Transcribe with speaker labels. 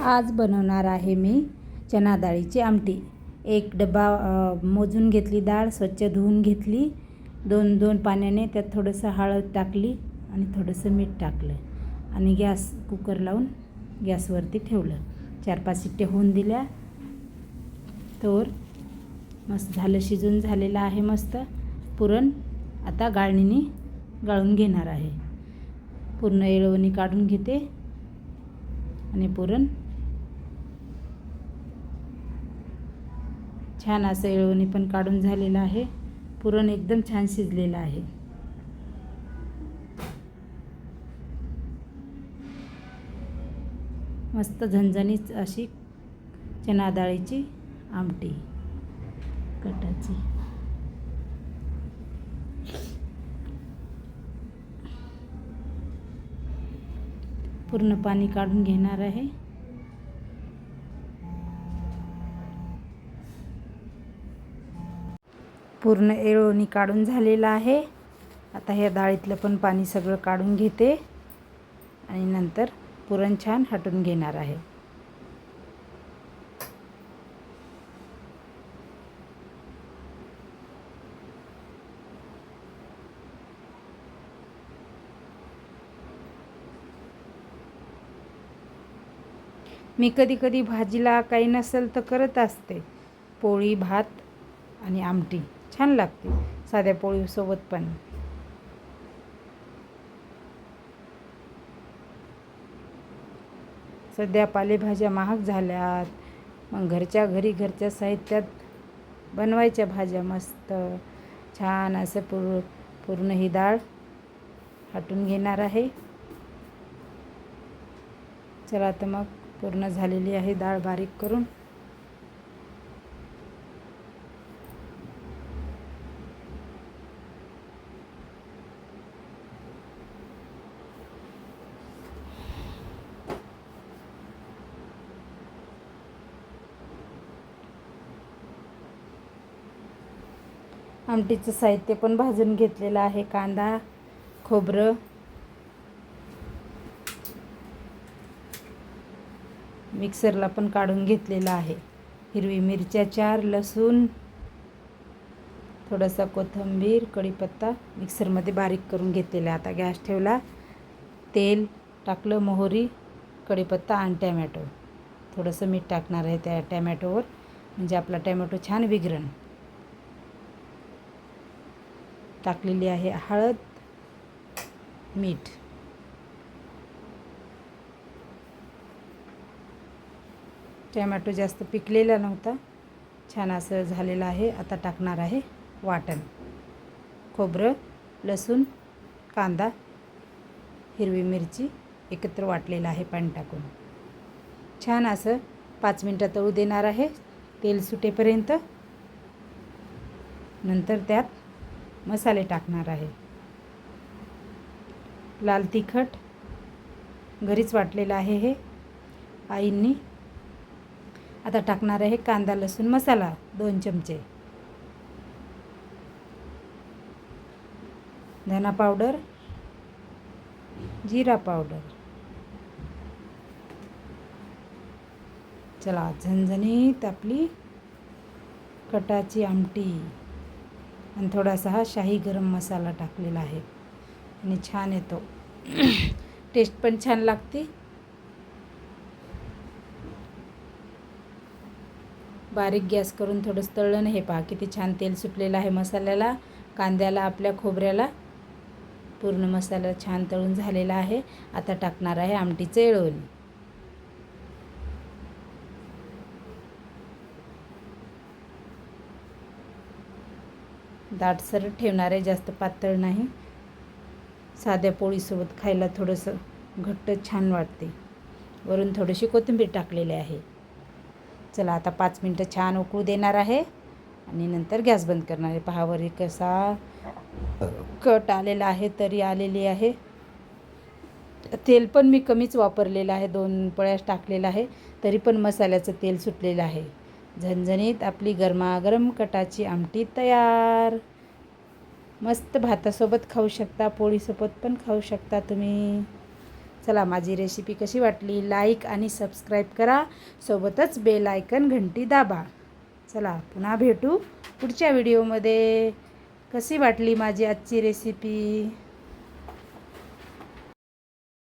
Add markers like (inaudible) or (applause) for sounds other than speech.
Speaker 1: आज बनवणार आहे मी चना डाळीची आमटी. एक डबा मोजून घेतली डाळ स्वच्छ धुवून घेतली. दोन दोन पाण्याने त्यात थोडंसं हळद टाकली आणि थोडंसं मीठ टाकलं आणि गॅस कुकर लावून गॅसवरती ठेवलं. चार पाच शिट्ट्या होऊन दिल्या. तर मस्त झालं शिजून झालेलं आहे मस्त. पुरण आता गाळणीने गाळून घेणार आहे. पूर्ण येळवणी काढून घेते आणि पुरण छान असं येळवणी पण काढून झालेलं आहे. पुरण एकदम छान शिजलेलं आहे. मस्त झणझणीत अशी चना डाळीची आमटी कटाची. पूर्ण पाणी काढून घेणार आहे. पूर्ण येळवणी काढून झालेलं आहे. आता ह्या डाळीतलं पण पाणी सगळं काढून घेते. आणि नंतर पुरण छान हटून घेणार आहे. मी कधी कधी भाजीला काही नसेल तर करत असते. पोळी भात आणि आमटी. छान लागते साध्या पोळीसोबत पण. सध्या पालेभाज्या महाग झाल्यात. मग घरच्या घरी घरच्या साहित्यात बनवायच्या भाज्या मस्त. छान असं पूर पूर्ण ही डाळ हटून घेणार आहे. चला तर मग पूर्ण झालेली आहे डाळ बारीक करून. आमटीचं साहित्य पण भाजून घेतलेलं आहे कांदा खोबरं. मिक्सरला पण काढून घेतलेलं आहे. हिरवी मिरच्या चार लसूण थोडासा कोथिंबीर कढीपत्ता मिक्सरमध्ये बारीक करून घेतलेला आहे. आता गॅस ठेवला. तेल टाकलं मोहरी कढीपत्ता आणि टॅमॅटो. थोडंसं मीठ टाकणार आहे त्या टॅमॅटोवर. म्हणजे आपला टॅमॅटो छान विघरण टाकलेली आहे. हळद मीठ. टमॅटो जास्त पिकलेला नव्हता. छान असं झालेलं आहे. आता टाकणार आहे वाटण. खोबरं लसूण कांदा हिरवी मिरची एकत्र वाटलेलं आहे पाणी टाकून. छान असं पाच मिनटं तळू देणार आहे. तेल सुटेपर्यंत. नंतर त्यात मसाले टाकणार आहे. लाल तिखट घरीच वाटलेलं आहे हे. आईंनी आता टाकणार आहे कांदा लसूण मसाला दोन चमचे. धना पावडर जिरा पावडर. चला झणझणीत आपली कटाची आमटी. आणि थोडासा हा शाही गरम मसाला टाकलेला आहे. आणि छान येतो. (clears throat) टेस्ट पण छान लागते. बारीक गॅस करून थोडंसं तळलं हे पहा किती छान तेल सुटलेलं आहे मसाल्याला. कांद्याला आपल्या खोबऱ्याला पूर्ण मसाला छान तळून झालेला आहे. आता टाकणार आहे आमटीचं येळवणी. दाटसर ठेवणार आहे जास्त पातळ नाही. साध्या पोळीसोबत खायला थोडंसं घट्ट छान वाटते. वरून थोडीशी कोथिंबीर टाकलेली आहे. चला आता पाच मिनटं छान उकळू देणार आहे आणि नंतर गॅस बंद करणार आहे. पहावरी कसा कट आलेला आहे तरी आलेली आहे. तेल पण मी कमीच वापरलेलं आहे. दोन पळ्यास टाकलेलं आहे तरी पण मसाल्याचं तेल सुटलेलं आहे. झणझणीत आपली गरमागरम कटाची आमटी तयार. मस्त भातासोबत खाऊ शकता पोळीसोबत पण खाऊ शकता तुम्ही. चला माझी रेसिपी कशी वाटली? लाईक आणि सबस्क्राईब करा. सोबतच बेल आयकन घंटी दाबा. चला पुन्हा भेटू पुढच्या व्हिडिओमध्ये कशी वाटली माझी आजची रेसिपी